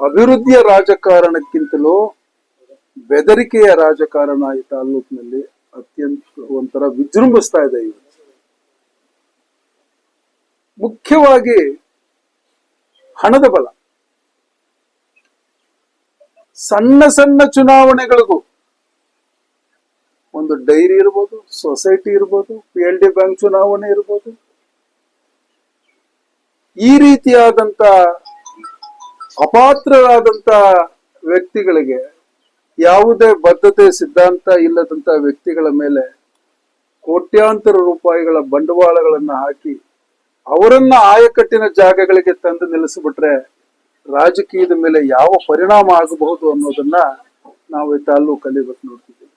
ಅಭಿವೃದ್ಧಿಯ ರಾಜಕಾರಣಕ್ಕಿಂತಲೂ ಬೆದರಿಕೆಯ ರಾಜಕಾರಣ ಈ ತಾಲೂಕಿನಲ್ಲಿ ಅತ್ಯಂತ ಒಂಥರ ವಿಜೃಂಭಿಸ್ತಾ ಇದೆ ಇವತ್ತು ಮುಖ್ಯವಾಗಿ ಹಣದ ಬಲ. ಸಣ್ಣ ಸಣ್ಣ ಚುನಾವಣೆಗಳಿಗೂ ಒಂದು ಡೈರಿ ಇರ್ಬೋದು, ಸೊಸೈಟಿ ಇರ್ಬೋದು, ಪಿ ಎಲ್ ಡಿ ಬ್ಯಾಂಕ್ ಚುನಾವಣೆ ಇರ್ಬೋದು. ಈ ರೀತಿಯಾದಂತ ಅಪಾತ್ರರಾದಂತ ವ್ಯಕ್ತಿಗಳಿಗೆ ಯಾವುದೇ ಬದ್ಧತೆ, ಸಿದ್ಧಾಂತ ಇಲ್ಲದಂತ ವ್ಯಕ್ತಿಗಳ ಮೇಲೆ ಕೋಟ್ಯಾಂತರ ರೂಪಾಯಿಗಳ ಬಂಡವಾಳಗಳನ್ನ ಹಾಕಿ ಅವರನ್ನ ಆಯಕಟ್ಟಿನ ಜಾಗಗಳಿಗೆ ತಂದು ನಿಲ್ಲಿಸಿಬಿಟ್ರೆ ರಾಜಕೀಯದ ಮೇಲೆ ಯಾವ ಪರಿಣಾಮ ಆಗಬಹುದು ಅನ್ನೋದನ್ನ ನಾವು ಈ ತಾಲೂಕಲ್ಲಿ ಇವತ್ತು ನೋಡ್ತಿದ್ದೀವಿ.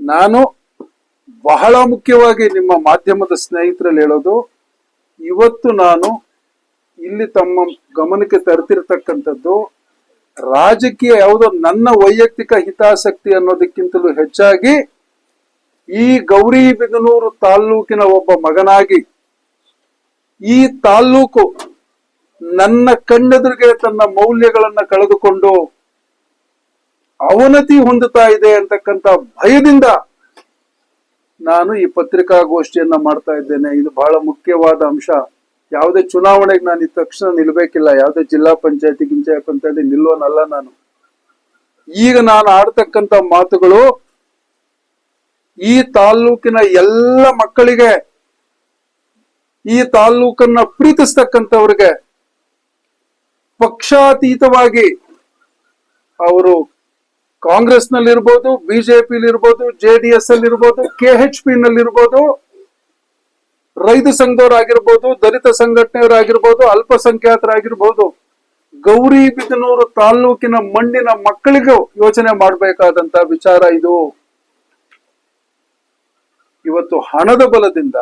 ನಾನು ಬಹಳ ಮುಖ್ಯವಾಗಿ ನಿಮ್ಮ ಮಾಧ್ಯಮದ ಸ್ನೇಹಿತರಲ್ಲಿ ಹೇಳೋದು, ಇವತ್ತು ನಾನು ಇಲ್ಲಿ ತಮ್ಮ ಗಮನಕ್ಕೆ ತರ್ತಿರ್ತಕ್ಕಂಥದ್ದು, ರಾಜಕೀಯ ಯಾವುದೋ ನನ್ನ ವೈಯಕ್ತಿಕ ಹಿತಾಸಕ್ತಿ ಅನ್ನೋದಕ್ಕಿಂತಲೂ ಹೆಚ್ಚಾಗಿ ಈ ಗೌರಿಬಿದನೂರು ತಾಲ್ಲೂಕಿನ ಒಬ್ಬ ಮಗನಾಗಿ, ಈ ತಾಲ್ಲೂಕು ನನ್ನ ಕಣ್ಣೆದುರಿಗೆ ತನ್ನ ಮೌಲ್ಯಗಳನ್ನ ಕಳೆದುಕೊಂಡು ಅವನತಿ ಹೊಂದುತ್ತಾ ಇದೆ ಅಂತಕ್ಕಂಥ ಭಯದಿಂದ ನಾನು ಈ ಪತ್ರಿಕಾಗೋಷ್ಠಿಯನ್ನ ಮಾಡ್ತಾ ಇದ್ದೇನೆ. ಇದು ಬಹಳ ಮುಖ್ಯವಾದ ಅಂಶ. ಯಾವುದೇ ಚುನಾವಣೆಗೆ ನಾನು ಈ ತಕ್ಷಣ ನಿಲ್ಬೇಕಿಲ್ಲ. ಯಾವುದೇ ಜಿಲ್ಲಾ ಪಂಚಾಯತಿ ಗಿಂಚಾಯತ್ ಪಂಚಾಯತಿ ನಿಲ್ಲೋನಲ್ಲ ನಾನು. ಈಗ ನಾನು ಆಡ್ತಕ್ಕಂತ ಮಾತುಗಳು ಈ ತಾಲ್ಲೂಕಿನ ಎಲ್ಲ ಮಕ್ಕಳಿಗೆ, ಈ ತಾಲ್ಲೂಕನ್ನ ಪ್ರೀತಿಸ್ತಕ್ಕಂಥವ್ರಿಗೆ ಪಕ್ಷಾತೀತವಾಗಿ ಅವರು ಕಾಂಗ್ರೆಸ್ ಬಿಜೆಪಿ ಇರ್ಬೋದು ಜೆ ಡಿ ಎಸ್ ಅಲ್ಲಿ ಇರ್ಬೋದು ಕೆ ಎಚ್ ಪಿ ನಲ್ಲಿರ್ಬೋದು ರೈತ ಸಂಘದವರಾಗಿರ್ಬೋದು, ದಲಿತ ಸಂಘಟನೆಯವರಾಗಿರ್ಬೋದು, ಅಲ್ಪಸಂಖ್ಯಾತರಾಗಿರ್ಬೋದು ಗೌರಿಬಿದನೂರು ತಾಲ್ಲೂಕಿನ ಮಣ್ಣಿನ ಮಕ್ಕಳಿಗೂ ಯೋಚನೆ ಮಾಡಬೇಕಾದಂತ ವಿಚಾರ ಇದು. ಇವತ್ತು ಹಣದ ಬಲದಿಂದ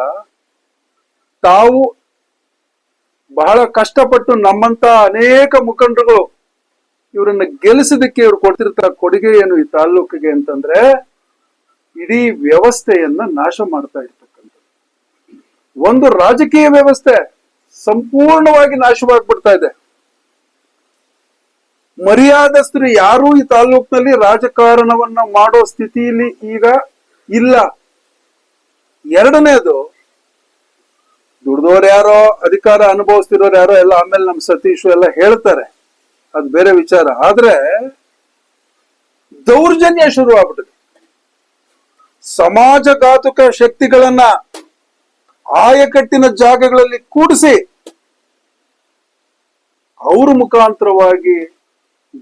ತಾವು ಬಹಳ ಕಷ್ಟಪಟ್ಟು ನಮ್ಮಂತ ಅನೇಕ ಮುಖಂಡರುಗಳು ಇವರನ್ನ ಗೆಲ್ಲಿಸೋದಕ್ಕೆ ಇವ್ರು ಕೊಡ್ತಿರ್ತಾರ ಕೊಡುಗೆ ಏನು ಈ ತಾಲ್ಲೂಕಿಗೆ ಅಂತಂದ್ರೆ, ಇಡೀ ವ್ಯವಸ್ಥೆಯನ್ನ ನಾಶ ಮಾಡ್ತಾ ಇರ್ತಕ್ಕಂಥದ್ದು ಒಂದು ರಾಜಕೀಯ ವ್ಯವಸ್ಥೆ ಸಂಪೂರ್ಣವಾಗಿ ನಾಶವಾಗ್ಬಿಡ್ತಾ ಇದೆ. ಮರ್ಯಾದಸ್ಥರು ಯಾರು ಈ ತಾಲ್ಲೂಕಿನಲ್ಲಿ ರಾಜಕಾರಣವನ್ನ ಮಾಡೋ ಸ್ಥಿತಿಯಲ್ಲಿ ಈಗ ಇಲ್ಲ. ಎರಡನೇದು, ದುಡ್ದವ್ರು ಯಾರೋ, ಅಧಿಕಾರ ಅನುಭವಿಸ್ತಿರೋರು ಯಾರೋ ಎಲ್ಲ ಆಮೇಲೆ ನಮ್ ಸತೀಶು ಎಲ್ಲ ಹೇಳ್ತಾರೆ. ಅದು ಬೇರೆ ವಿಚಾರ. ಆದ್ರೆ ದೌರ್ಜನ್ಯ ಶುರು ಆಗ್ಬಿಟ್ಟಿದೆ ಸಮಾಜಘಾತುಕ ಶಕ್ತಿಗಳನ್ನ ಆಯಕಟ್ಟಿನ ಜಾಗಗಳಲ್ಲಿ ಕೂಡಿಸಿ ಅವ್ರ ಮುಖಾಂತರವಾಗಿ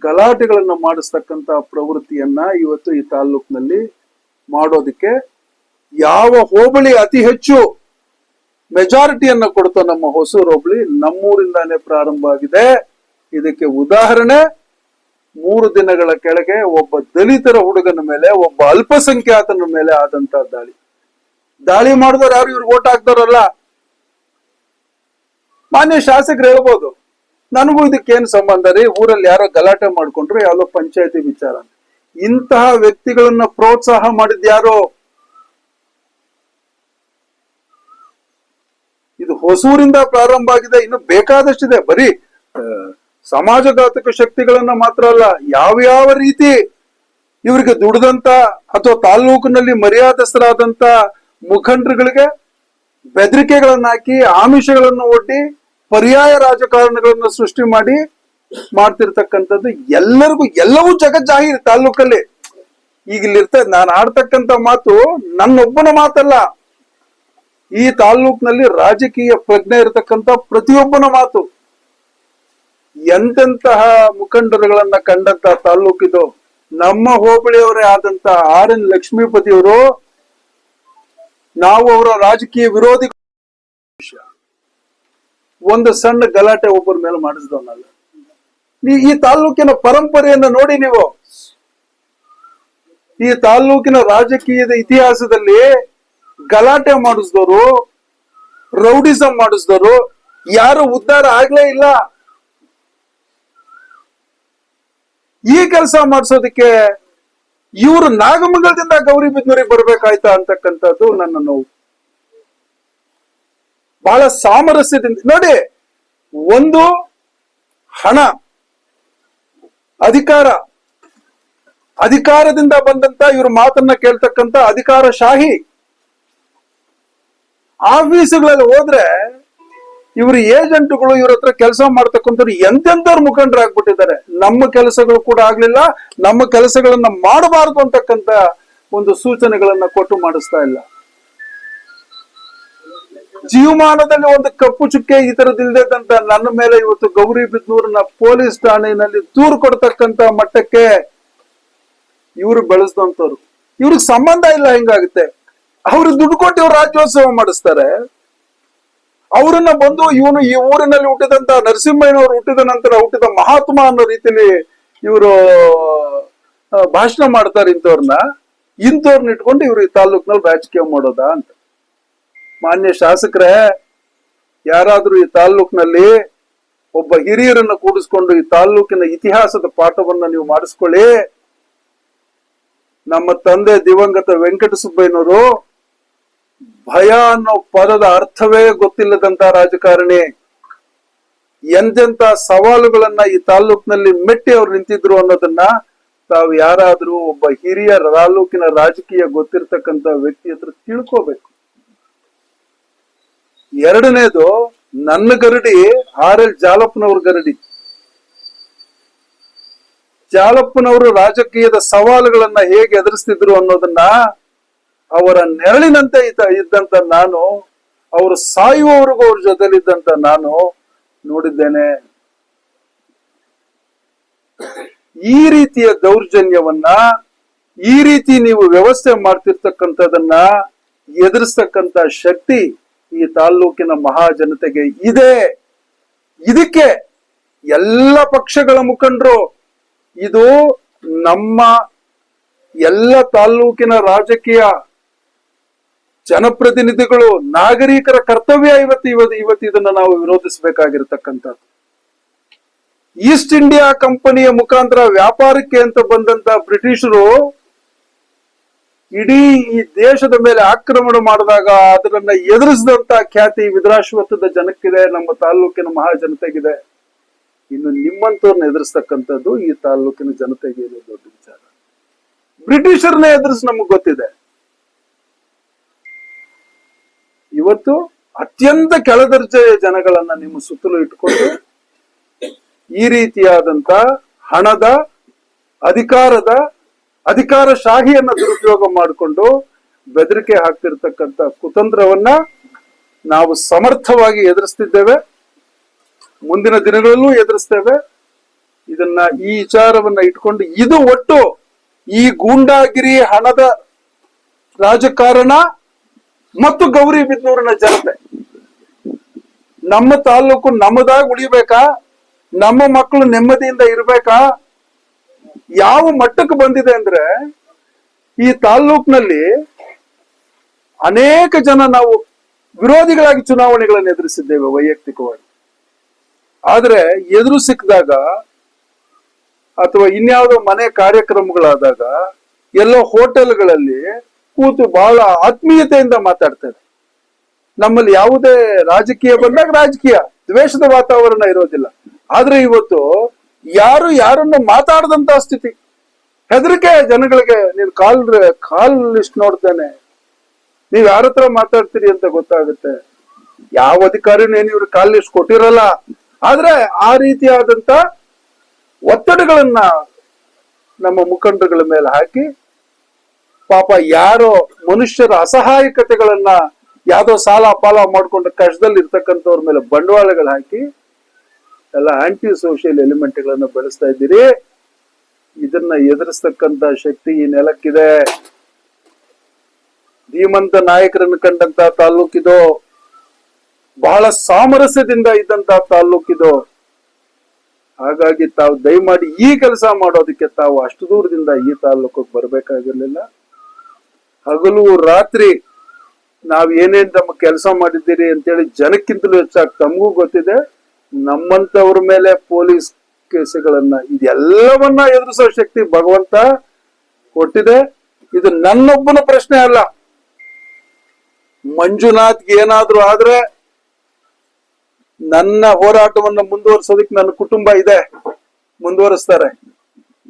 ಗಲಾಟೆಗಳನ್ನ ಮಾಡಿಸ್ತಕ್ಕಂತ ಪ್ರವೃತ್ತಿಯನ್ನ ಇವತ್ತು ಈ ತಾಲ್ಲೂಕಿನಲ್ಲಿ ಮಾಡೋದಕ್ಕೆ ಯಾವ ಹೋಬಳಿ ಅತಿ ಹೆಚ್ಚು ಮೆಜಾರಿಟಿಯನ್ನ ಕೊಡ್ತಾ ನಮ್ಮ ಹೊಸೂರು ಹೋಬಳಿ ನಮ್ಮೂರಿಂದಾನೇ ಪ್ರಾರಂಭ ಆಗಿದೆ. ಇದಕ್ಕೆ ಉದಾಹರಣೆ, ಮೂರು ದಿನಗಳ ಕೆಳಗೆ ಒಬ್ಬ ದಲಿತರ ಹುಡುಗನ ಮೇಲೆ, ಒಬ್ಬ ಅಲ್ಪಸಂಖ್ಯಾತನ ಮೇಲೆ ಆದಂತ ದಾಳಿ. ದಾಳಿ ಮಾಡಿದವ್ರು ಯಾರು, ಇವ್ರಿಗೆ ಓಟ್ ಹಾಕ್ತಾರಲ್ಲ ಮಾನ್ಯ ಶಾಸಕರು ಹೇಳ್ಬೋದು, ನನಗೂ ಇದಕ್ಕೇನು ಸಂಬಂಧ ರೀ? ಊರಲ್ಲಿ ಯಾರೋ ಗಲಾಟೆ ಮಾಡ್ಕೊಂಡ್ರು, ಯಾವ್ದೋ ಪಂಚಾಯತಿ ವಿಚಾರ. ಇಂತಹ ವ್ಯಕ್ತಿಗಳನ್ನ ಪ್ರೋತ್ಸಾಹ ಮಾಡಿದ್ ಯಾರೋ? ಇದು ಹೊಸೂರಿಂದ ಪ್ರಾರಂಭ ಆಗಿದೆ, ಇನ್ನು ಬೇಕಾದಷ್ಟಿದೆ. ಬರೀ ಸಮಾಜಘಾತಕ ಶಕ್ತಿಗಳನ್ನ ಮಾತ್ರ ಅಲ್ಲ ಯಾವ್ಯಾವ ರೀತಿ ಇವರಿಗೆ ದುಡ್ದಂತ ಅಥವಾ ತಾಲ್ಲೂಕಿನಲ್ಲಿ ಮರ್ಯಾದಸ್ಥರಾದಂತ ಮುಖಂಡರುಗಳಿಗೆ ಬೆದರಿಕೆಗಳನ್ನ ಹಾಕಿ, ಆಮಿಷಗಳನ್ನು ಒಡ್ಡಿ, ಪರ್ಯಾಯ ರಾಜಕಾರಣಗಳನ್ನು ಸೃಷ್ಟಿ ಮಾಡಿ ಮಾಡ್ತಿರ್ತಕ್ಕಂಥದ್ದು ಎಲ್ಲರಿಗೂ, ಎಲ್ಲವೂ ಜಗಜ್ಜಾಹೀರ್ ತಾಲ್ಲೂಕಲ್ಲಿ. ಈಗ ಇಲ್ಲಿರ್ತ, ನಾನು ಆಡ್ತಕ್ಕಂತ ಮಾತು ನನ್ನೊಬ್ಬನ ಮಾತಲ್ಲ. ಈ ತಾಲ್ಲೂಕಿನಲ್ಲಿ ರಾಜಕೀಯ ಪ್ರಜ್ಞೆ ಇರತಕ್ಕಂತ ಪ್ರತಿಯೊಬ್ಬನ ಮಾತು. ಎಂತೆಂತಹ ಮುಖಂಡರುಗಳನ್ನ ಕಂಡಂತ ತಾಲ್ಲೂಕಿದು, ನಮ್ಮ ಹೋಬಳಿಯವರೇ ಆದಂತ ಆರ್ ಎನ್ ಲಕ್ಷ್ಮೀಪತಿಯವರು ನಾವು ಅವರ ರಾಜಕೀಯ ವಿರೋಧಿ ವಿಷಯ. ಒಂದು ಸಣ್ಣ ಗಲಾಟೆ ಒಬ್ಬರ ಮೇಲೆ ಮಾಡಿಸಿದವನಲ್ಲ ನೀ ಈ ತಾಲ್ಲೂಕಿನ ಪರಂಪರೆಯನ್ನ ನೋಡಿ ನೀವು ಈ ತಾಲ್ಲೂಕಿನ ರಾಜಕೀಯದ ಇತಿಹಾಸದಲ್ಲಿ ಗಲಾಟೆ ಮಾಡಿಸಿದವರು, ರೌಡಿಸಂ ಮಾಡಿಸಿದವರು, ಯಾರು ಉದ್ಧಾರ ಆಗ್ಲೇ ಇಲ್ಲ ಈ ಕೆಲಸ ಮಾಡಿಸೋದಕ್ಕೆ ಇವರು ನಾಗಮಂಗಲದಿಂದ ಗೌರಿಬಿದ್ನೂರಿಗೆ ಬರ್ಬೇಕಾಯ್ತಾ ಅಂತಕ್ಕಂಥದ್ದು ನನ್ನ ನೋವು. ಬಹಳ ಸಾಮರಸ್ಯದಿಂದ, ನೋಡಿ, ಒಂದು ಹಣ, ಅಧಿಕಾರ, ಅಧಿಕಾರದಿಂದ ಬಂದಂತ ಇವ್ರ ಮಾತನ್ನ ಕೇಳ್ತಕ್ಕಂತ ಅಧಿಕಾರ ಶಾಹಿ ಆಫೀಸ್ಗಳಲ್ಲಿ ಹೋದ್ರೆ ಇವ್ರ ಏಜೆಂಟ್ಗಳು ಇವ್ರ ಹತ್ರ ಕೆಲಸ ಮಾಡ್ತಕ್ಕಂಥವ್ರು ಎಂತೆಂಥವ್ರ ಮುಖಂಡರಾಗ್ಬಿಟ್ಟಿದ್ದಾರೆ. ನಮ್ಮ ಕೆಲಸಗಳು ಕೂಡ ಆಗ್ಲಿಲ್ಲ, ನಮ್ಮ ಕೆಲಸಗಳನ್ನ ಮಾಡಬಾರದು ಅಂತಕ್ಕಂತ ಒಂದು ಸೂಚನೆಗಳನ್ನ ಕೊಟ್ಟು ಮಾಡಿಸ್ತಾ ಇಲ್ಲ. ಜೀವಮಾನದಲ್ಲಿ ಒಂದು ಕಪ್ಪು ಚುಕ್ಕೆ ಈ ತರದಿಲ್ದಂತ ನನ್ನ ಮೇಲೆ ಇವತ್ತು ಗೌರಿ ಬಿದ್ನೂರಿನ ಪೊಲೀಸ್ ಠಾಣೆಯಲ್ಲಿ ದೂರು ಕೊಡ್ತಕ್ಕಂತ ಮಟ್ಟಕ್ಕೆ ಇವರು ಬೆಳೆಸಿದಂತವ್ರು ಇವ್ರಿಗೆ ಸಂಬಂಧ ಇಲ್ಲ, ಹಿಂಗಾಗುತ್ತೆ. ಅವ್ರು ದುಡ್ಡು ಕೊಟ್ಟು ಇವ್ರು ರಾಜ್ಯೋತ್ಸವ ಮಾಡಿಸ್ತಾರೆ. ಅವರನ್ನ ಬಂದು ಇವನು ಈ ಊರಿನಲ್ಲಿ ಹುಟ್ಟಿದಂತ ನರಸಿಂಹಯ್ಯನವರು ಹುಟ್ಟಿದ ನಂತರ ಹುಟ್ಟಿದ ಮಹಾತ್ಮ ಅನ್ನೋ ರೀತಿಲಿ ಇವರು ಭಾಷಣ ಮಾಡ್ತಾರೆ ಇಂಥವ್ರನ್ನ. ಇಂಥವ್ರನ್ನ ಇಟ್ಕೊಂಡು ಇವ್ರು ಈ ತಾಲೂಕ್ನಲ್ಲಿ ರಾಜಕೀಯ ಮಾಡೋದಾ ಅಂತ. ಮಾನ್ಯ ಶಾಸಕರೇ, ಯಾರಾದ್ರೂ ಈ ತಾಲ್ಲೂಕಿನಲ್ಲಿ ಒಬ್ಬ ಹಿರಿಯರನ್ನ ಕೂಡಿಸ್ಕೊಂಡು ಈ ತಾಲ್ಲೂಕಿನ ಇತಿಹಾಸದ ಪಾಠವನ್ನ ನೀವು ಮಾಡಿಸ್ಕೊಳ್ಳಿ. ನಮ್ಮ ತಂದೆ ದಿವಂಗತ ವೆಂಕಟ ಸುಬ್ಬಯ್ಯನವರು ಭಯ ಅನ್ನೋ ಪದದ ಅರ್ಥವೇ ಗೊತ್ತಿಲ್ಲದಂತ ರಾಜಕಾರಣಿ ಎಂತೆಂತ ಸವಾಲುಗಳನ್ನ ಈ ತಾಲ್ಲೂಕಿನಲ್ಲಿ ಮೆಟ್ಟಿ ಅವ್ರು ನಿಂತಿದ್ರು ಅನ್ನೋದನ್ನ ತಾವು ಯಾರಾದ್ರೂ ಒಬ್ಬ ಹಿರಿಯ ತಾಲೂಕಿನ ರಾಜಕೀಯ ಗೊತ್ತಿರ್ತಕ್ಕಂತ ವ್ಯಕ್ತಿ ಹತ್ರ ತಿಳ್ಕೋಬೇಕು. ಎರಡನೇದು, ನನ್ನ ಗರಡಿ ಆರ್ ಎಲ್ ಜಾಲಪ್ಪನವ್ರ ಗರಡಿ. ಜಾಲಪ್ಪನವರು ರಾಜಕೀಯದ ಸವಾಲುಗಳನ್ನ ಹೇಗೆ ಎದುರಿಸ್ತಿದ್ರು ಅನ್ನೋದನ್ನ ಅವರ ನೆರಳಿನಂತೆ ಇದ್ದ ಇದ್ದಂತ ನಾನು, ಅವರು ಸಾಯುವವರೆಗೂ ಅವ್ರ ಜೊತೆಲಿದ್ದಂತ ನಾನು ನೋಡಿದ್ದೇನೆ. ಈ ರೀತಿಯ ದೌರ್ಜನ್ಯವನ್ನ, ಈ ರೀತಿ ನೀವು ವ್ಯವಸ್ಥೆ ಮಾಡ್ತಿರ್ತಕ್ಕಂಥದನ್ನ ಎದುರಿಸ್ತಕ್ಕಂತ ಶಕ್ತಿ ಈ ತಾಲ್ಲೂಕಿನ ಮಹಾಜನತೆಗೆ ಇದೆ. ಇದಕ್ಕೆ ಎಲ್ಲ ಪಕ್ಷಗಳ ಮುಖಂಡರು, ಇದು ನಮ್ಮ ಎಲ್ಲ ತಾಲ್ಲೂಕಿನ ರಾಜಕೀಯ ಜನಪ್ರತಿನಿಧಿಗಳು, ನಾಗರಿಕರ ಕರ್ತವ್ಯ ಇವತ್ತು ಇವತ್ತು ಇವತ್ತು ಇದನ್ನ ನಾವು ವಿರೋಧಿಸಬೇಕಾಗಿರ್ತಕ್ಕಂಥದ್ದು. ಈಸ್ಟ್ ಇಂಡಿಯಾ ಕಂಪನಿಯ ಮುಖಾಂತರ ವ್ಯಾಪಾರಕ್ಕೆ ಅಂತ ಬಂದಂತ ಬ್ರಿಟಿಷರು ಇಡೀ ಈ ದೇಶದ ಮೇಲೆ ಆಕ್ರಮಣ ಮಾಡಿದಾಗ ಅದನ್ನ ಎದುರಿಸಿದಂತ ಖ್ಯಾತಿ ವಿದ್ರಾಶ್ವತ್ಥದ ಜನಕ್ಕಿದೆ, ನಮ್ಮ ತಾಲ್ಲೂಕಿನ ಮಹಾಜನತೆಗಿದೆ. ಇನ್ನು ನಿಮ್ಮಂತವ್ರನ್ನ ಎದುರಿಸ್ತಕ್ಕಂಥದ್ದು ಈ ತಾಲ್ಲೂಕಿನ ಜನತೆಗೆ ದೊಡ್ಡ ವಿಚಾರ. ಬ್ರಿಟಿಷರನ್ನ ಎದುರಿಸಿ ನಮಗ್ ಗೊತ್ತಿದೆ. ಇವತ್ತು ಅತ್ಯಂತ ಕೆಳದರ್ಜೆಯ ಜನಗಳನ್ನ ನಿಮ್ಮ ಸುತ್ತಲೂ ಇಟ್ಕೊಂಡು ಈ ರೀತಿಯಾದಂತ ಹಣದ, ಅಧಿಕಾರದ, ಅಧಿಕಾರ ಶಾಹಿಯನ್ನ ದುರುಪಯೋಗ ಮಾಡಿಕೊಂಡು ಬೆದರಿಕೆ ಹಾಕ್ತಿರ್ತಕ್ಕಂತ ಕುತಂತ್ರವನ್ನ ನಾವು ಸಮರ್ಥವಾಗಿ ಎದುರಿಸ್ತಿದ್ದೇವೆ. ಮುಂದಿನ ದಿನಗಳಲ್ಲೂ ಎದುರಿಸ್ತೇವೆ. ಇದನ್ನ ಈ ವಿಚಾರವನ್ನ ಇಟ್ಕೊಂಡು ಇದು ಒಟ್ಟು ಈ ಗೂಂಡಾಗಿರಿ ಹಣದ ರಾಜಕಾರಣ ಮತ್ತು ಗೌರಿ ಬಿದ್ನೂರಿನ ಜನತೆ. ನಮ್ಮ ತಾಲೂಕು ನಮ್ಮದಾಗಿ ಉಳಿಬೇಕಾ? ನಮ್ಮ ಮಕ್ಕಳು ನೆಮ್ಮದಿಯಿಂದ ಇರ್ಬೇಕಾ? ಯಾವ ಮಟ್ಟಕ್ಕೆ ಬಂದಿದೆ ಅಂದ್ರೆ ಈ ತಾಲ್ಲೂಕಿನಲ್ಲಿ ಅನೇಕ ಜನ ನಾವು ವಿರೋಧಿಗಳಾಗಿ ಚುನಾವಣೆಗಳನ್ನು ಎದುರಿಸಿದ್ದೇವೆ ವೈಯಕ್ತಿಕವಾಗಿ. ಆದ್ರೆ ಎದುರು ಸಿಕ್ಕಿದಾಗ ಅಥವಾ ಇನ್ಯಾವುದೋ ಮನೆ ಕಾರ್ಯಕ್ರಮಗಳಾದಾಗ ಎಲ್ಲೋ ಹೋಟೆಲ್ಗಳಲ್ಲಿ ಕೂತು ಬಹಳ ಆತ್ಮೀಯತೆಯಿಂದ ಮಾತಾಡ್ತಾರೆ ನಮ್ಮಲ್ಲಿ ಯಾವುದೇ ರಾಜಕೀಯ ಬಂದಾಗ ರಾಜಕೀಯ, ದ್ವೇಷದ ವಾತಾವರಣ ಇರೋದಿಲ್ಲ. ಆದ್ರೆ ಇವತ್ತು ಯಾರು ಯಾರನ್ನು ಮಾತಾಡದಂತ ಸ್ಥಿತಿ. ಹೆದರಿಕೆ ಜನಗಳಿಗೆ ನೀನು ಕಾಲ್ ಕಾಲ್ ಲಿಸ್ಟ್ ನೋಡ್ತೇನೆ. ನೀವ್ ಯಾರ ಹತ್ರ ಮಾತಾಡ್ತೀರಿ ಅಂತ ಗೊತ್ತಾಗುತ್ತೆ. ಯಾವ ಅಧಿಕಾರಿನೂ ಏನು ಇವ್ರು ಕಾಲ್ ಲಿಸ್ಟ್ ಕೊಟ್ಟಿರಲ್ಲ. ಆದ್ರೆ ಆ ರೀತಿಯಾದಂತ ಒತ್ತಡಗಳನ್ನ ನಮ್ಮ ಮುಖಂಡರುಗಳ ಮೇಲೆ ಹಾಕಿ ಪಾಪ ಯಾರೋ ಮನುಷ್ಯರ ಅಸಹಾಯಕತೆಗಳನ್ನ ಯಾವ್ದೋ ಸಾಲ ಪಾಲ ಮಾಡ್ಕೊಂಡು ಕಷ್ಟದಲ್ಲಿ ಇರ್ತಕ್ಕಂಥವ್ರ ಮೇಲೆ ಬಂಡವಾಳಗಳು ಹಾಕಿ ಎಲ್ಲ ಆಂಟಿ ಸೋಷಿಯಲ್ ಎಲಿಮೆಂಟ್ಗಳನ್ನ ಬೆಳೆಸ್ತಾ ಇದ್ದೀರಿ. ಇದನ್ನ ಎದುರಿಸ್ತಕ್ಕಂತ ಶಕ್ತಿ ಈ ನೆಲಕ್ಕಿದೆ. ಧೀಮಂತ ನಾಯಕರನ್ನು ಕಂಡಂತ ತಾಲ್ಲೂಕಿದು ಬಹಳ ಸಾಮರಸ್ಯದಿಂದ ಇದ್ದಂತ ತಾಲ್ಲೂಕಿದು ಹಾಗಾಗಿ ತಾವು ದಯಮಾಡಿ ಈ ಕೆಲಸ ಮಾಡೋದಕ್ಕೆ ತಾವು ಅಷ್ಟು ದೂರದಿಂದ ಈ ತಾಲ್ಲೂಕಿಗೆ ಬರ್ಬೇಕಾಗಿರ್ಲಿಲ್ಲ. ಹಗಲು ರಾತ್ರಿ ನಾವ್ ಏನೇನ್ ತಮ್ಮ ಕೆಲಸ ಮಾಡಿದ್ದೀರಿ ಅಂತೇಳಿ ಜನಕ್ಕಿಂತಲೂ ಹೆಚ್ಚಾಗಿ ತಮಗೂ ಗೊತ್ತಿದೆ. ನಮ್ಮಂತವ್ರ ಮೇಲೆ ಪೊಲೀಸ್ ಕೇಸುಗಳನ್ನ ಇದೆಲ್ಲವನ್ನ ಎದುರಿಸೋ ಶಕ್ತಿ ಭಗವಂತ ಕೊಟ್ಟಿದೆ. ಇದು ನನ್ನೊಬ್ಬನ ಪ್ರಶ್ನೆ ಅಲ್ಲ. ಮಂಜುನಾಥ್ಗೆ ಏನಾದ್ರೂ ಆದ್ರೆ ನನ್ನ ಹೋರಾಟವನ್ನು ಮುಂದುವರಿಸೋದಕ್ಕೆ ನನ್ನ ಕುಟುಂಬ ಇದೆ. ಮುಂದುವರಿಸ್ತಾರೆ.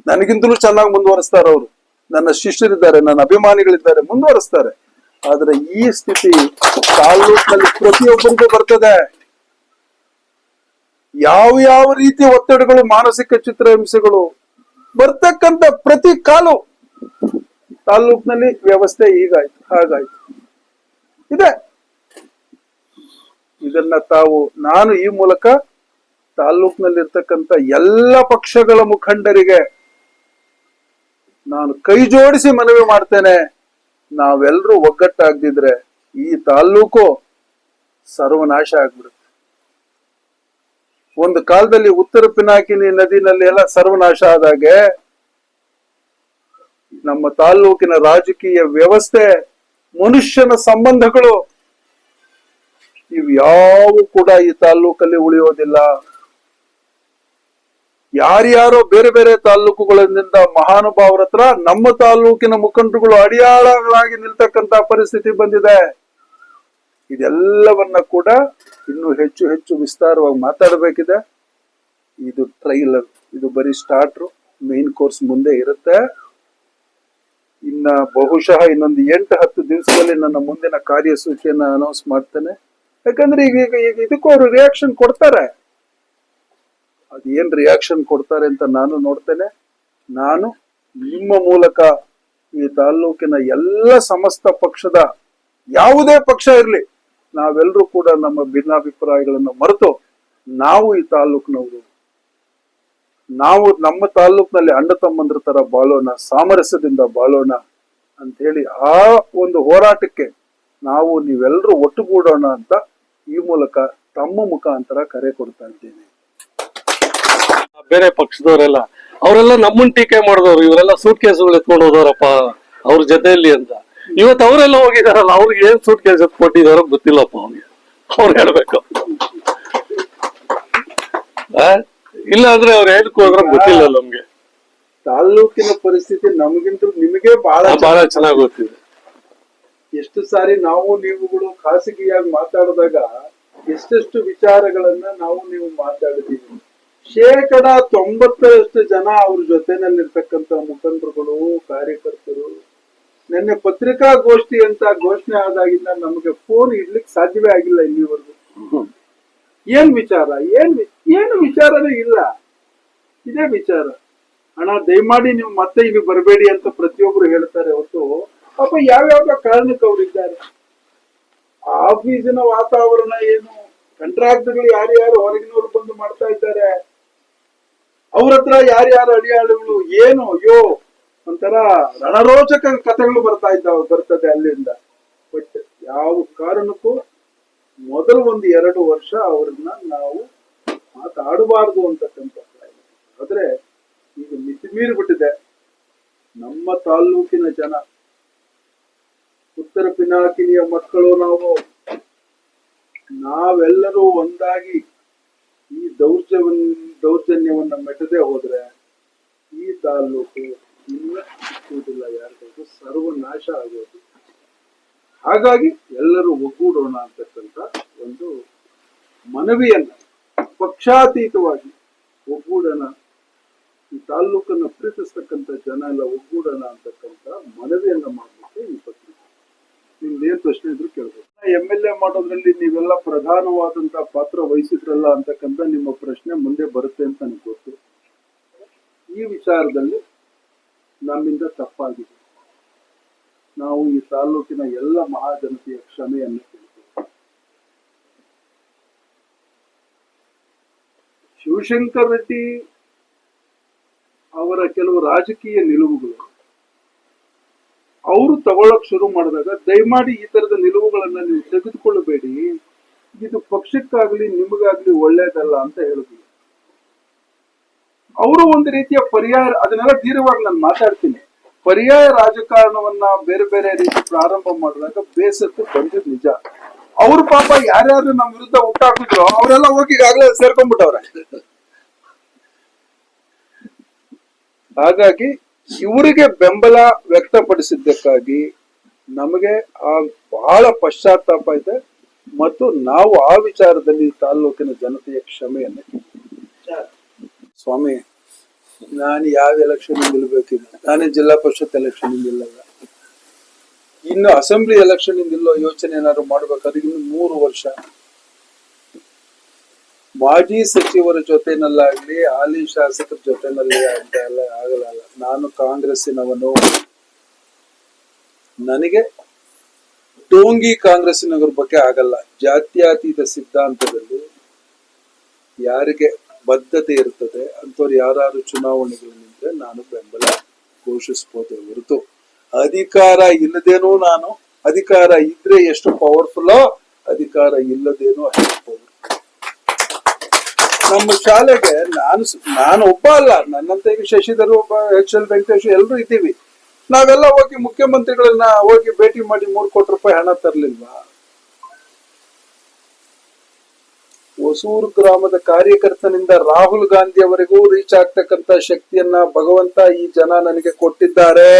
ನನಗಿಂತಲೂ ಚೆನ್ನಾಗಿ ಮುಂದುವರಿಸ್ತಾರೆ ಅವರು. ನನ್ನ ಶಿಷ್ಯರಿದ್ದಾರೆ, ನನ್ನ ಅಭಿಮಾನಿಗಳಿದ್ದಾರೆ, ಮುಂದುವರಿಸ್ತಾರೆ. ಆದ್ರೆ ಈ ಸ್ಥಿತಿ ತಾಲೂಕಿನಲ್ಲಿ ಪ್ರತಿಯೊಬ್ಬರಿಗೂ ಬರ್ತದೆ. ಯಾವ ಯಾವ ರೀತಿ ಒತ್ತಡಗಳು, ಮಾನಸಿಕ ಚಿತ್ರಹಿಂಸೆಗಳು ಬರ್ತಕ್ಕಂತ ಪ್ರತಿ ಕಾಲು ತಾಲೂಕ್ನಲ್ಲಿ ವ್ಯವಸ್ಥೆ ಈಗಾಯ್ತು, ಹಾಗಾಯ್ತು. ಇದೆ. ಇದನ್ನ ತಾವು, ನಾನು ಈ ಮೂಲಕ ತಾಲೂಕ್ನಲ್ಲಿರ್ತಕ್ಕಂಥ ಎಲ್ಲ ಪಕ್ಷಗಳ ಮುಖಂಡರಿಗೆ ನಾನು ಕೈ ಜೋಡಿಸಿ ಮನವಿ ಮಾಡ್ತೇನೆ. ನಾವೆಲ್ಲರೂ ಒಗ್ಗಟ್ಟಾಗ್ದಿದ್ರೆ ಈ ತಾಲ್ಲೂಕು ಸರ್ವನಾಶ ಆಗ್ಬಿಡುತ್ತೆ. ಒಂದು ಕಾಲದಲ್ಲಿ ಉತ್ತರ ಪಿನಾಕಿನಿ ನದಿನಲ್ಲಿ ಎಲ್ಲ ಸರ್ವನಾಶ ಆದಾಗೆ ನಮ್ಮ ತಾಲ್ಲೂಕಿನ ರಾಜಕೀಯ ವ್ಯವಸ್ಥೆ, ಮನುಷ್ಯನ ಸಂಬಂಧಗಳು ಇವ್ಯಾವು ಕೂಡ ಈ ತಾಲ್ಲೂಕಲ್ಲಿ ಉಳಿಯೋದಿಲ್ಲ. ಯಾರ್ಯಾರೋ ಬೇರೆ ಬೇರೆ ತಾಲ್ಲೂಕುಗಳಿಂದ ಮಹಾನುಭಾವರ ಹತ್ರ ನಮ್ಮ ತಾಲ್ಲೂಕಿನ ಮುಖಂಡರುಗಳು ಅಡಿಯಾಳಗಳಾಗಿ ನಿಲ್ತಕ್ಕಂತ ಪರಿಸ್ಥಿತಿ ಬಂದಿದೆ. ಇದೆಲ್ಲವನ್ನ ಕೂಡ ಇನ್ನು ಹೆಚ್ಚು ಹೆಚ್ಚು ವಿಸ್ತಾರವಾಗಿ ಮಾತಾಡಬೇಕಿದೆ. ಇದು ಟ್ರೈಲರ್, ಇದು ಬರೀ ಸ್ಟಾರ್ಟ್ರು, ಮೇನ್ ಕೋರ್ಸ್ ಮುಂದೆ ಇರುತ್ತೆ. ಇನ್ನ ಬಹುಶಃ ಇನ್ನೊಂದು ಎಂಟು ಹತ್ತು ದಿವಸದಲ್ಲಿ ನನ್ನ ಮುಂದಿನ ಕಾರ್ಯಸೂಚಿಯನ್ನ ಅನೌನ್ಸ್ ಮಾಡ್ತೇನೆ. ಯಾಕಂದ್ರೆ ಈಗ ಈಗ ಇದಕ್ಕೂ ಅವರು ರಿಯಾಕ್ಷನ್ ಕೊಡ್ತಾರೆ. ಅದೇನ್ ರಿಯಾಕ್ಷನ್ ಕೊಡ್ತಾರೆ ಅಂತ ನಾನು ನೋಡ್ತೇನೆ. ನಾನು ನಿಮ್ಮ ಮೂಲಕ ಈ ತಾಲ್ಲೂಕಿನ ಎಲ್ಲ ಸಮಸ್ತ ಪಕ್ಷದ ಯಾವುದೇ ಪಕ್ಷ ಇರಲಿ ನಾವೆಲ್ಲರೂ ಕೂಡ ನಮ್ಮ ಭಿನ್ನಾಭಿಪ್ರಾಯಗಳನ್ನು ಮರೆತು ನಾವು ಈ ತಾಲ್ಲೂಕಿನವರು. ನಾವು ನಮ್ಮ ತಾಲ್ಲೂಕಿನಲ್ಲಿ ಅಣ್ಣ ತಮ್ಮಂದ್ರ ತರ ಬಾಳೋಣ, ಸಾಮರಸ್ಯದಿಂದ ಬಾಳೋಣ ಅಂತ ಹೇಳಿ ಆ ಒಂದು ಹೋರಾಟಕ್ಕೆ ನಾವು ನೀವೆಲ್ಲರೂ ಒಟ್ಟುಗೂಡೋಣ ಅಂತ ಈ ಮೂಲಕ ತಮ್ಮ ಮುಖಾಂತರ ಕರೆ ಕೊಡ್ತಾ ಇದ್ದೇನೆ. ಬೇರೆ ಪಕ್ಷದವರೆಲ್ಲ ಅವರೆಲ್ಲ ನಮ್ಮನ್ ಟೀಕೆ ಮಾಡಿದವ್ರು ಇವರೆಲ್ಲ ಸೂಟ್ ಕೇಸುಗಳು ಎತ್ಕೊಂಡು ಹೋದವರಪ್ಪ ಅವ್ರ ಜೊತೆಯಲ್ಲಿ ಅಂತ. ಇವತ್ತು ಅವರೆಲ್ಲ ಹೋಗಿದಾರಲ್ಲ ಅವ್ರಿಗೆ ಏನ್ ಸೂಟ್ ಕೇಸ್ ಕೊಟ್ಟಿದಾರೋ ಗೊತ್ತಿಲ್ಲಪ್ಪ ಅವ್ನಿಗೆ ಅವ್ರು ಹೇಳ್ಬೇಕು? ಇಲ್ಲ ಅಂದ್ರೆ ಅವ್ರು ಹೇಳ್ಕೊ ಹೋದ್ರ ಗೊತ್ತಿಲ್ಲ ನಮ್ಗೆ. ತಾಲ್ಲೂಕಿನ ಪರಿಸ್ಥಿತಿ ನಮಗಿಂತ ನಿಮಗೆ ಬಹಳ ಬಹಳ ಚೆನ್ನಾಗಿ ಗೊತ್ತಿದೆ. ಎಷ್ಟು ಸಾರಿ ನಾವು ನೀವುಗಳು ಖಾಸಗಿಯಾಗಿ ಮಾತಾಡಿದಾಗ ಎಷ್ಟೆಷ್ಟು ವಿಚಾರಗಳನ್ನ ನಾವು ನೀವು ಮಾತಾಡಿದೀವಿ ಶೇಕಡ ತೊಂಬತ್ತರಷ್ಟು ಜನ ಅವ್ರ ಜೊತೆನಲ್ಲಿರ್ತಕ್ಕಂಥ ಮುಖಂಡರುಗಳು, ಕಾರ್ಯಕರ್ತರು, ನಿನ್ನೆ ಪತ್ರಿಕಾಗೋಷ್ಠಿ ಅಂತ ಘೋಷಣೆ ಆದಾಗಿಂದ ನಮಗೆ ಫೋನ್ ಇಡ್ಲಿಕ್ಕೆ ಸಾಧ್ಯವೇ ಆಗಿಲ್ಲ ಇಲ್ಲಿವರೆಗೂ. ಏನ್ ವಿಚಾರ? ಏನ್ ಏನು ವಿಚಾರನೇ ಇಲ್ಲ. ಇದೇ ವಿಚಾರ. ಹಣ ದಯಮಾಡಿ ನೀವು ಮತ್ತೆ ಇಲ್ಲಿ ಬರಬೇಡಿ ಅಂತ ಪ್ರತಿಯೊಬ್ರು ಹೇಳ್ತಾರೆ ಹೊತ್ತು ಪಾಪ ಯಾವ್ಯಾವ ಕಾರಣಕ್ಕೆ ಅವರಿದ್ದಾರೆ ಆಫೀಸಿನ ವಾತಾವರಣ ಏನು? ಕಂಟ್ರಾಕ್ಟ್ಗಳು ಯಾರ್ಯಾರು ಹೊರಗಿನವ್ರು ಬಂದು ಮಾಡ್ತಾ ಇದ್ದಾರೆ? ಅವ್ರ ಹತ್ರ ಯಾರ್ಯಾರ ಅಡಿಯಾಳುಗಳು ಏನು ಅಯ್ಯೋ ಒಂಥರ ರಣರೋಚಕ ಕಥೆಗಳು ಬರ್ತಾ ಇದ್ದಾವೆ, ಬರ್ತದೆ ಅಲ್ಲಿಂದ ಬಟ್ ಯಾವ ಕಾರಣಕ್ಕೂ ಮೊದಲ ಒಂದು ಎರಡು ವರ್ಷ ಅವ್ರನ್ನ ನಾವು ಮಾತಾಡಬಾರ್ದು ಅಂತಕ್ಕಂಥ. ಆದ್ರೆ ಈಗ ಮಿತಿ ಮೀರಿಬಿಟ್ಟಿದೆ ನಮ್ಮ ತಾಲ್ಲೂಕಿನ ಜನ, ಉತ್ತರ ಪಿನಾಕಿನಿಯ ಮಕ್ಕಳು ನಾವು, ನಾವೆಲ್ಲರೂ ಒಂದಾಗಿ ದೌರ್ಜನ್ಯವನ್ನ ಮೆಟ್ಟದೆ ಹೋದ್ರೆ ಈ ತಾಲ್ಲೂಕು ಇನ್ನ ಸಿಕ್ಕುವುದಿಲ್ಲ ಯಾರಿಗೂ ಸರ್ವನಾಶ ಆಗೋದು. ಹಾಗಾಗಿ ಎಲ್ಲರೂ ಒಗ್ಗೂಡೋಣ ಅಂತಕ್ಕಂಥ ಒಂದು ಮನವಿಯನ್ನ, ಪಕ್ಷಾತೀತವಾಗಿ ಒಗ್ಗೂಡೋಣ. ಈ ತಾಲ್ಲೂಕನ್ನ ಪ್ರೀತಿಸ್ತಕ್ಕಂಥ ಜನ ಎಲ್ಲ ಒಗ್ಗೂಡೋಣ ಅಂತಕ್ಕಂಥ ಮನವಿಯನ್ನ ಮಾಡಲಿಕ್ಕೆ ಈ ಪತ್ರಿಕೆ ನಿಮ್ದೇನ್ ಪ್ರಶ್ನೆ ಇದ್ರು ಕೇಳ್ಬೋದು. ಎಂ ಎಲ್ ಎ ಮಾಡೋದ್ರಲ್ಲಿ ನೀವೆಲ್ಲ ಪ್ರಧಾನವಾದಂತ ಪಾತ್ರ ವಹಿಸಿದ್ರಲ್ಲ ಅಂತಕ್ಕಂಥ ನಿಮ್ಮ ಪ್ರಶ್ನೆ ಮುಂದೆ ಬರುತ್ತೆ ಅಂತ ನನಗೆ ಗೊತ್ತು. ಈ ವಿಚಾರದಲ್ಲಿ ನಮ್ಮಿಂದ ತಪ್ಪಾಗಿದೆ. ನಾವು ಈ ತಾಲೂಕಿನ ಎಲ್ಲ ಮಹಾಜನತೆಯ ಕ್ಷಮೆಯನ್ನು ಶಿವಶಂಕರ್ ರೆಡ್ಡಿ ಅವರ ಕೆಲವು ರಾಜಕೀಯ ನಿಲುವುಗಳು ಅವರು ತಗೊಳ್ಳಕ್ ಶುರು ಮಾಡಿದಾಗ, ದಯಮಾಡಿ ಈ ತರದ ನಿಲುವುಗಳನ್ನ ನೀವು ತೆಗೆದುಕೊಳ್ಳಬೇಡಿ. ಇದು ಪಕ್ಷಕ್ಕಾಗ್ಲಿ ನಿಮಗಾಗ್ಲಿ ಒಳ್ಳೇದಲ್ಲ ಅಂತ ಹೇಳಿದ್ರು ಅವರು ಒಂದು ರೀತಿಯ ಪರ್ಯಾಯ, ಅದನ್ನೆಲ್ಲ ಧೀರವಾಗಿ ನಾನು ಮಾತಾಡ್ತೀನಿ. ಪರ್ಯಾಯ ರಾಜಕಾರಣವನ್ನ ಬೇರೆ ಬೇರೆ ರೀತಿ ಪ್ರಾರಂಭ ಮಾಡಿದಾಗ ಬೇಸತ್ತು ಬಂದಿದ್ ನಿಜ. ಅವ್ರ ಪಾಪ ಯಾರ್ಯಾರು ನಮ್ಮ ವಿರುದ್ಧ ಹುಟ್ಟಾಕಿದ್ರು ಅವರೆಲ್ಲ ಹೋಗಿ ಈಗಾಗಲೇ ಸೇರ್ಕೊಂಡ್ಬಿಟ್ಟವ್ರೆ. ಹಾಗಾಗಿ ಇವರಿಗೆ ಬೆಂಬಲ ವ್ಯಕ್ತಪಡಿಸಿದ್ದಕ್ಕಾಗಿ ನಮಗೆ ಆ ಬಹಳ ಪಶ್ಚಾತ್ತಾಪ ಇದೆ. ಮತ್ತು ನಾವು ಆ ವಿಚಾರದಲ್ಲಿ ತಾಲೂಕಿನ ಜನತೆಯ ಕ್ಷಮೆಯನ್ನು. ಸ್ವಾಮಿ, ನಾನು ಯಾವ ಎಲೆಕ್ಷನ್ ಗೆಲ್ಲಬೇಕಿದೆ ನಾನೇ ಜಿಲ್ಲಾ ಪರಿಷತ್ ಎಲೆಕ್ಷನ್ ನಿಲ್ಲಲ್ಲ. ಇನ್ನು ಅಸೆಂಬ್ಲಿ ಎಲೆಕ್ಷನ್ ನಿಲ್ಲೋ ಯೋಚನೆ ಏನಾದ್ರು ಮಾಡ್ಬೇಕಾದ್ರೆ ಇನ್ನು ಮೂರು ವರ್ಷ ಮಾಜಿ ಸಚಿವರ ಜೊತೆನಲ್ಲಾಗ್ಲಿ, ಹಾಲಿ ಶಾಸಕರ ಜೊತೆನಲ್ಲಿ ಎಲ್ಲ ಆಗಲ್ಲ. ನಾನು ಕಾಂಗ್ರೆಸ್ಸಿನವನು. ನನಗೆ ಡೋಂಗಿ ಕಾಂಗ್ರೆಸ್ಸಿನವ್ರ ಬಗ್ಗೆ ಆಗಲ್ಲ. ಜಾತ್ಯತೀತ ಸಿದ್ಧಾಂತದಲ್ಲಿ ಯಾರಿಗೆ ಬದ್ಧತೆ ಇರ್ತದೆ, ಅಂಥವ್ರು ಯಾರು ಚುನಾವಣೆಗಳು ನಿಂತರೆ ನಾನು ಬೆಂಬಲ ಘೋಷಿಸ್ಬೋದೇ ಹೊರತು. ಅಧಿಕಾರ ಇಲ್ಲದೇನೂ ನಾನು, ಅಧಿಕಾರ ಇದ್ರೆ ಎಷ್ಟು ಪವರ್ಫುಲ್ಲೋ ಅಧಿಕಾರ ಇಲ್ಲದೇನೋ ಅಷ್ಟು ಪವರ್ಫುಲ್ ನಮ್ಮ ಶಾಲೆಗೆ ನಾನು ನಾನು ಒಬ್ಬ ಅಲ್ಲ. ನನ್ನಂತ ಈಗ ಶಶಿಧರ್ ಒಬ್ಬ, ಎಚ್ ಎಲ್ ವೆಂಕಟೇಶ್ ಎಲ್ಲರೂ ಇದ್ದೀವಿ. ನಾವೆಲ್ಲ ಹೋಗಿ ಮುಖ್ಯಮಂತ್ರಿಗಳನ್ನ ಹೋಗಿ ಭೇಟಿ ಮಾಡಿ ಮೂರು ಕೋಟಿ ರೂಪಾಯಿ ಹಣ ತರಲಿಲ್ವಾ? ಹೊಸೂರು ಗ್ರಾಮದ ಕಾರ್ಯಕರ್ತನಿಂದ ರಾಹುಲ್ ಗಾಂಧಿ ಅವರಿಗೂ ರೀಚ್ ಆಗ್ತಕ್ಕಂತ ಶಕ್ತಿಯನ್ನ ಭಗವಂತ ಈ ಜನ ನನಗೆ ಕೊಟ್ಟಿದ್ದಾರೆ.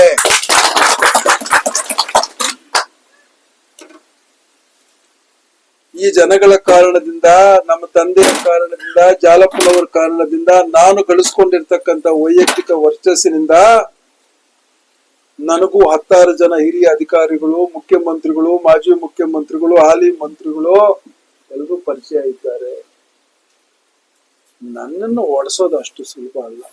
ಈ ಜನಗಳ ಕಾರಣದಿಂದ, ನಮ್ಮ ತಂದೆಯ ಕಾರಣದಿಂದ ಜಾಲಪ್ಪನವರ ಕಾರಣದಿಂದ ನಾನು ಗಳಿಸ್ಕೊಂಡಿರ್ತಕ್ಕಂಥ ವೈಯಕ್ತಿಕ ವರ್ಚಸ್ಸಿನಿಂದ ನನಗೂ ಹತ್ತಾರು ಜನ ಹಿರಿಯ ಅಧಿಕಾರಿಗಳು, ಮುಖ್ಯಮಂತ್ರಿಗಳು, ಮಾಜಿ ಮುಖ್ಯಮಂತ್ರಿಗಳು, ಹಾಲಿ ಮಂತ್ರಿಗಳು ಎಲ್ಲರೂ ಪರಿಚಯ ಇದ್ದಾರೆ. ನನ್ನನ್ನು ಓಡಿಸೋದು ಅಷ್ಟು ಸುಲಭ ಅಲ್ಲ.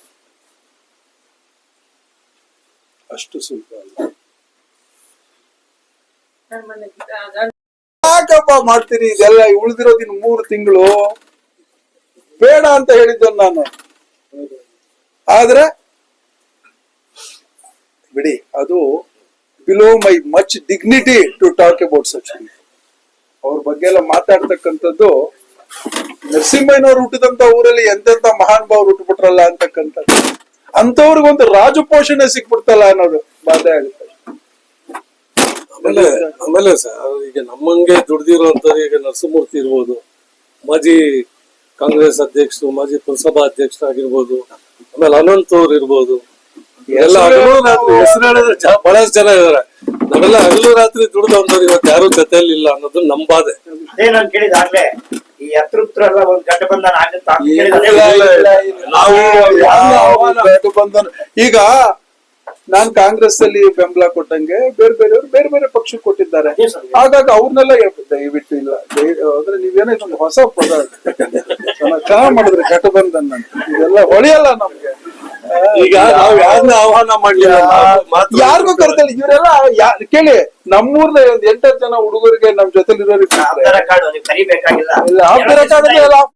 ಅಷ್ಟು ಸುಲಭ ಅಲ್ಲ. ಯಾಕಪ್ಪ ಮಾಡ್ತೀರಿ ಇದೆಲ್ಲ ಉಳಿದಿರೋ ದಿನ ಮೂರು ತಿಂಗಳು. ಬೇಡ ಅಂತ ಹೇಳಿದ್ದೆ ನಾನು. ಆದ್ರೆ, ಬಿಡಿ, ಅದು below my much dignity to talk about such ಅವ್ರ ಬಗ್ಗೆ ಎಲ್ಲ ಮಾತಾಡ್ತಕ್ಕಂಥದ್ದು ನರಸಿಂಹಯ್ಯನವ್ರು ಹುಟ್ಟಿದಂತ ಊರಲ್ಲಿ ಎಂತೆಂತ ಮಹಾನ್ ಭಾವ್ರು ಹುಟ್ಟುಬಿಟ್ರಲ್ಲ ಅಂತಕ್ಕಂಥದ್ದು. ಅಂತವ್ರಿಗೊಂದು ರಾಜಪೋಷಣೆ ಸಿಕ್ಬಿಡ್ತಲ್ಲ ಅನ್ನೋದು ಬಾಧೆ ಆಗುತ್ತೆ. ಆಮೇಲೆ ಆಮೇಲೆ ಸರ್ ಈಗ ನಮ್ಮಂಗೆ ದುಡ್ದಿರುವಂತ ಈಗ ನರಸಿಂಹಮೂರ್ತಿ ಇರ್ಬೋದು ಮಾಜಿ ಕಾಂಗ್ರೆಸ್ ಅಧ್ಯಕ್ಷರು ಮಾಜಿ ಪುರಸಭಾ ಅಧ್ಯಕ್ಷರಾಗಿರ್ಬೋದು ಆಮೇಲೆ ಅನಂತ್ ಅವ್ರು ಇರ್ಬೋದು. ಎಲ್ಲ ಹಗಲು ರಾತ್ರಿ ಹೆಸರು ಹೇಳಿದ್ರೆ ಬಹಳಷ್ಟು ಜನ ಇದಾರೆ ನಾವೆಲ್ಲ ಹಗಲು ರಾತ್ರಿ ದುಡ್ದವಂತವ್ರು ಇವತ್ತು ಯಾರು ಜೊತೆಯಲ್ಲಿ ಇಲ್ಲ ಅನ್ನೋದು ನಮ್ ಬಾಧೆ. ಅದೇ ನಾನು ಕೇಳಿದ ಆಗ್ಲೇ ಈ ಅತೃಪ್ತರೆಲ್ಲ ಒಂದ್ ಗಠಬಂಧನ ಆಗುತ್ತೆ ಅಂತ. ನಾವು ಯಾವ ಗಠಬಂಧನ ಈಗ ನಾನ್ ಕಾಂಗ್ರೆಸ್ ಅಲ್ಲಿ ಬೆಂಬಲ ಕೊಟ್ಟಂಗೆ ಬೇರೆ ಬೇರೆಯವರು ಬೇರೆ ಬೇರೆ ಪಕ್ಷಕ್ಕೆ ಕೊಟ್ಟಿದ್ದಾರೆ. ಹಾಗಾಗ ಅವ್ರನ್ನೆಲ್ಲ ದಯವಿಟ್ಟು ಇಲ್ಲ. ಅಂದ್ರೆ ನೀವೇನೋ ಇದೊಂದು ಹೊಸ ಪದ ಚೆನ್ನಾಗ್ ಮಾಡಿದ್ರೆ ಮಾಡಿದ್ರಿ ಘಟಬಂಧನ್ ಅಂತ ಇದೆಲ್ಲ ಹೊಳೆಯಲ್ಲ ನಮ್ಗೆ. ಈಗ ನಾವು ಯಾರನ್ನ ಆಹ್ವಾನ ಮಾಡ್ಲಿಲ್ಲ ಯಾರಿಗೂ ಕರ್ತಲ್ಲ ಇವರೆಲ್ಲ ಕೇಳಿ ನಮ್ಮೂರ್ನ ಒಂದ್ ಎಂಟತ್ತು ಜನ ಹುಡುಗರಿಗೆ ನಮ್ ಜೊತೆಲಿರೋರಿಗೆ ಇಲ್ಲ